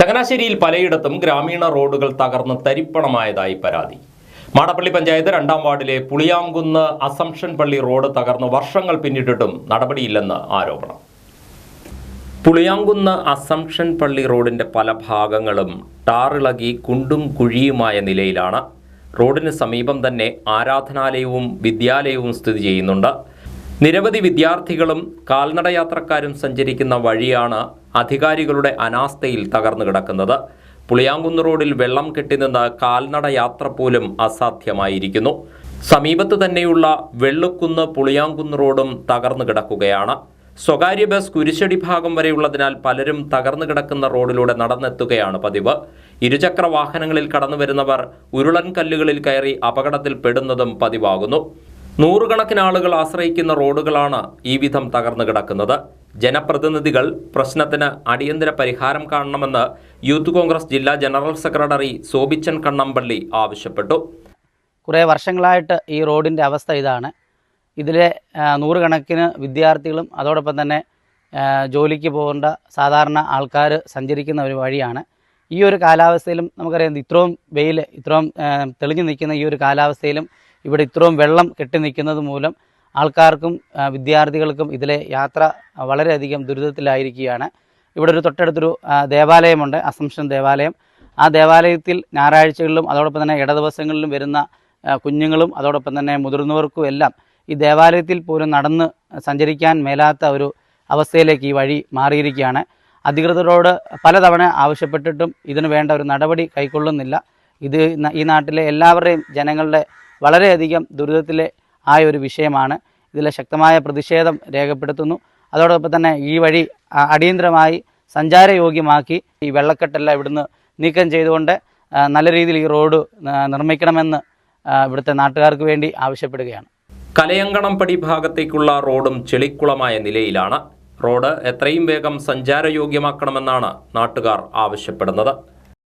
ചങ്ങനാശ്ശേരിയിൽ പലയിടത്തും ഗ്രാമീണ റോഡുകൾ തകർന്ന് തരിപ്പണമായതായി പരാതി. മാടപ്പള്ളി പഞ്ചായത്ത് രണ്ടാം വാർഡിലെ പുളിയാങ്കുന്ന് അസംഷൻ പള്ളി റോഡ് തകർന്ന് വർഷങ്ങൾ പിന്നിട്ടിട്ടും നടപടിയില്ലെന്ന് ആരോപണം. പുളിയാങ്കുന്ന് അസംഷൻ പള്ളി റോഡിന്റെ പല ഭാഗങ്ങളും ടാറിളകി കുണ്ടും കുഴിയുമായ നിലയിലാണ്. റോഡിന് സമീപം തന്നെ ആരാധനാലയവും വിദ്യാലയവും സ്ഥിതി ചെയ്യുന്നുണ്ട്. നിരവധി വിദ്യാർത്ഥികളും കാൽനടയാത്രക്കാരും സഞ്ചരിക്കുന്ന വഴിയാണ് അധികാരികളുടെ അനാസ്ഥയിൽ തകർന്നു കിടക്കുന്നത്. പുളിയാങ്കുന്ന് റോഡിൽ വെള്ളം കെട്ടിനിന്ന് കാൽനട യാത്ര പോലും അസാധ്യമായിരിക്കുന്നു. സമീപത്ത് തന്നെയുള്ള വെള്ളുക്കുന്ന് പുളിയാങ്കുന്ന് റോഡും തകർന്നു കിടക്കുകയാണ്. സ്വകാര്യ ബസ് കുരിശടി ഭാഗം വരെയുള്ളതിനാൽ പലരും തകർന്നു കിടക്കുന്ന റോഡിലൂടെ നടന്നെത്തുകയാണ് പതിവ്. ഇരുചക്ര വാഹനങ്ങളിൽ കടന്നു വരുന്നവർ ഉരുളൻ കല്ലുകളിൽ കയറി അപകടത്തിൽ പെടുന്നതും പതിവാകുന്നു. നൂറുകണക്കിന് ആളുകൾ ആശ്രയിക്കുന്ന റോഡുകളാണ് ഈ വിധം തകർന്നു കിടക്കുന്നത്. ജനപ്രതിനിധികൾ പ്രശ്നത്തിന് അടിയന്തര പരിഹാരം കാണണമെന്ന് യൂത്ത് കോൺഗ്രസ് ജില്ലാ ജനറൽ സെക്രട്ടറി സോബിച്ചൻ കണ്ണമ്പള്ളി ആവശ്യപ്പെട്ടു. കുറേ വർഷങ്ങളായിട്ട് ഈ റോഡിന്റെ അവസ്ഥ ഇതാണ്. ഇതിലെ നൂറുകണക്കിന് വിദ്യാർത്ഥികളും അതോടൊപ്പം തന്നെ ജോലിക്ക് പോകേണ്ട സാധാരണ ആൾക്കാർ സഞ്ചരിക്കുന്ന ഒരു വഴിയാണ്. ഈ ഒരു കാലാവസ്ഥയിലും നമുക്കറിയാം ഇത്രയും വെയിൽ ഇത്രയും തെളിഞ്ഞു നിൽക്കുന്ന ഈ ഒരു കാലാവസ്ഥയിലും ഇവിടെ ഇത്രയും വെള്ളം കെട്ടി നിൽക്കുന്നത് മൂലം ആൾക്കാർക്കും വിദ്യാർത്ഥികൾക്കും ഇതിലെ യാത്ര വളരെയധികം ദുരിതത്തിലായിരിക്കുകയാണ്. ഇവിടെ ഒരു തൊട്ടടുത്തൊരു ദേവാലയമുണ്ട് അസംഷൻ ദേവാലയം. ആ ദേവാലയത്തിൽ ഞായറാഴ്ചകളിലും അതോടൊപ്പം തന്നെ ഇടദിവസങ്ങളിലും വരുന്ന കുഞ്ഞുങ്ങളും അതോടൊപ്പം തന്നെ മുതിർന്നവർക്കും എല്ലാം ഈ ദേവാലയത്തിൽ പോലും നടന്ന് സഞ്ചരിക്കാൻ മേലാത്ത ഒരു അവസ്ഥയിലേക്ക് ഈ വഴി മാറിയിരിക്കുകയാണ്. അധികൃതരോട് പലതവണ ആവശ്യപ്പെട്ടിട്ടും ഇതിനു വേണ്ട ഒരു നടപടി കൈക്കൊള്ളുന്നില്ല. ഇത് ഈ നാട്ടിലെ എല്ലാവരുടെയും ജനങ്ങളുടെ വളരെയധികം ദുരിതത്തിലെ ആയ ഒരു വിഷയമാണ്. ഇതിലെ ശക്തമായ പ്രതിഷേധം രേഖപ്പെടുത്തുന്നു. അതോടൊപ്പം തന്നെ ഈ വഴി ആ, അടിയന്തരമായി സഞ്ചാരയോഗ്യമാക്കി ഈ വെള്ളക്കെട്ടെല്ലാം ഇവിടുന്ന് നീക്കം ചെയ്തുകൊണ്ട് നല്ല രീതിയിൽ ഈ റോഡ് ആ, നിർമ്മിക്കണമെന്ന് ആ, ഇവിടുത്തെ നാട്ടുകാർക്ക് വേണ്ടി ആവശ്യപ്പെടുകയാണ്. കലയങ്കണം പടി ഭാഗത്തേക്കുള്ള റോഡും ചെളിക്കുളമായ നിലയിലാണ്. റോഡ് എത്രയും വേഗം സഞ്ചാരയോഗ്യമാക്കണമെന്നാണ് നാട്ടുകാർ ആവശ്യപ്പെടുന്നത്.